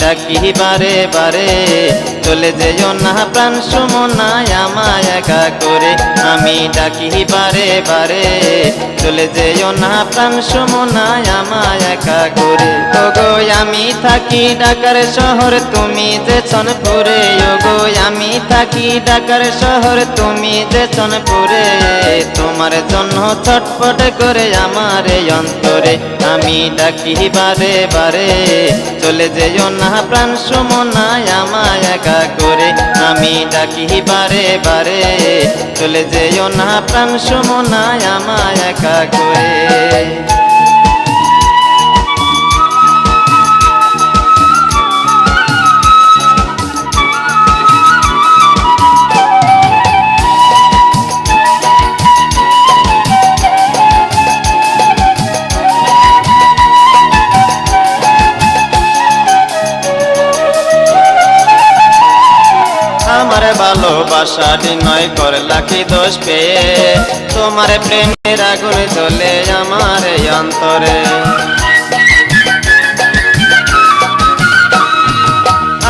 ডাকি বারে বারে চলে যেও না প্রাণ সুমনায়। আমায় একা করে আমি ডাকি বারে বারে। চলে যেও না প্রাণ সুমনায় আমায় একা করে। ওগো, আমি থাকি ঢাকার শহর, তুমি যে চনপুরে। ওগো, আমি থাকি ঢাকার শহর, তুমি যে চনপুরে। তোমার জন্য ছটপট করে আমার অন্তরে আমি ডাকি বারে বারে। চলে যেও না প্রাণ সুমনায় আমায় একা করে। আমি ডাকি বারে বারে চলে যেও না প্রাণ সুমনায় আমায় একা করে। ভালোবাসাটি নয় করলা কি দোষ পেয়ে তোমার প্রেমের আগুন জ্বলে আমার অন্তরে।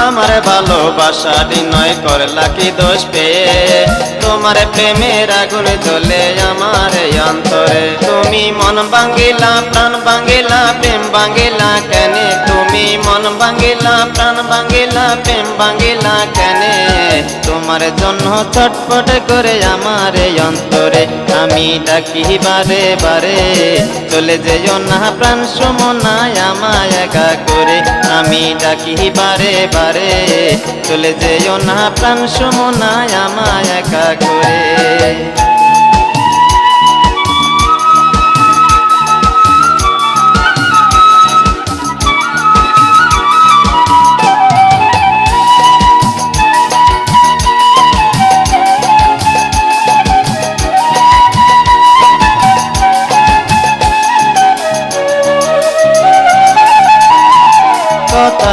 আমার ভালোবাসাটি নয় করলা কি দোষ পেয়ে তোমার প্রেমের আগুন জ্বলে আমার অন্তরে। তুমি মন ভাঙ্গিলা প্রাণ ভাঙ্গিলা প্রেম ভাঙ্গিলা কেনে? তুমি মন ভাঙ্গিলা প্রাণ ভাঙ্গিলা প্রেম ভাঙ্গিলা কেনে? তোমার জন্য ছটপট করে আমার এই অন্তরে। আমি ডাকি বারে বারে, চলে যেও না প্রাণ সমনায় আমায় একা করে। আমি ডাকি বারে বারে, চলে যেও না প্রাণ সমনায় আমায় একা করে।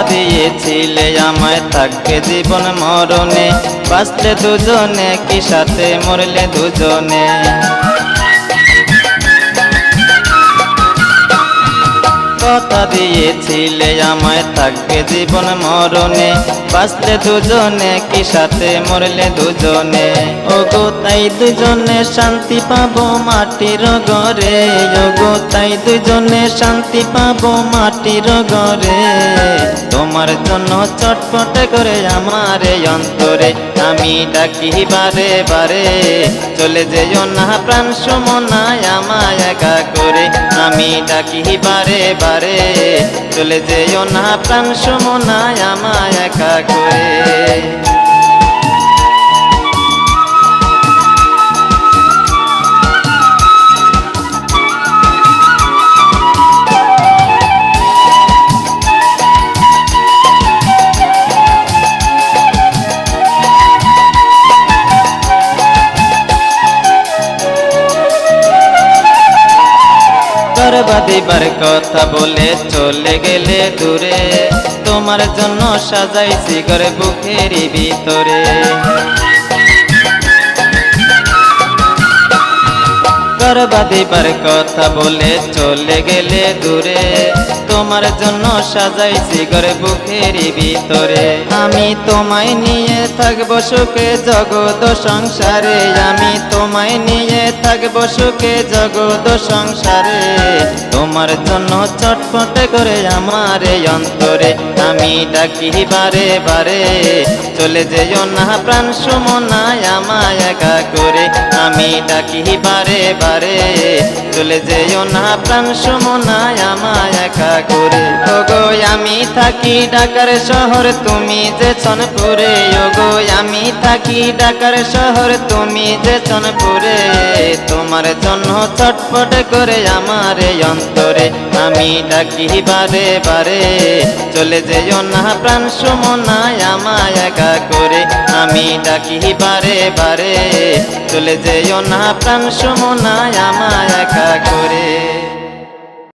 দিয়েছিলে আমায় থাকবে জীবন মরণে। বাঁচলে দুজনে কি সাথে মরলে দুজনে? কথা দিয়েছিলে, আমায় থাকবে জীবন মরণে। বাঁচলে দুজনে, কি সাথে মরলে দুজনে? ওগো, তাই দুজনে শান্তি পাবো মাটির ঘরে। ওগো, তাই দুজনে শান্তি পাবো মাটির ঘরে। তোমার জন্য চটপটে করে আমার অন্তরে আমি ডাকি বারে বারে। চলে যেও না প্রাণ সমনায় আমায় একা করে। আমি ডাকি বারে বারে চলে যেও না প্রাণ সমনায় আমায় একা করে। বাদিবার কথা বলে চলে গেলে দূরে। তোমার জন্য সাজাইছি ঘরে বুকের ভিতরে। বাদিবার কথা বলে চলে গেলে দূরে। তোমার জন্য সাজাইছি ঘরে বুকেরই ভিতরে। আমি তোমায় নিয়ে থাকব সুখে জগৎ সংসারে। আমি তোমায় নিয়ে থাকব সুখে জগৎ সংসারে। তোমার জন্য চটপট করে আমার এই অন্তরে। আমি ডাকি বারে বারে, চলে যেও না প্রাণ সমনায় আমায় একা করে। আমি ডাকি বারে বারে, চলে যেও না প্রাণ সমনায় আমায় একা করে ওগো, আমি থাকি ঢাকার শহর, তুমি যে চনপুরে। ওগো, আমি থাকি ঢাকার শহর, তুমি যে চনপুরে। তোমার জন্য চটপট করে আমার অন্তরে। আমি ডাকি বারে বারে। চলে যেও না প্রাণ সমনায় আমায় একা করে। আমি ডাকি বারে বারে। চলে যেও না প্রাণ সমনায় আমায় একা করে।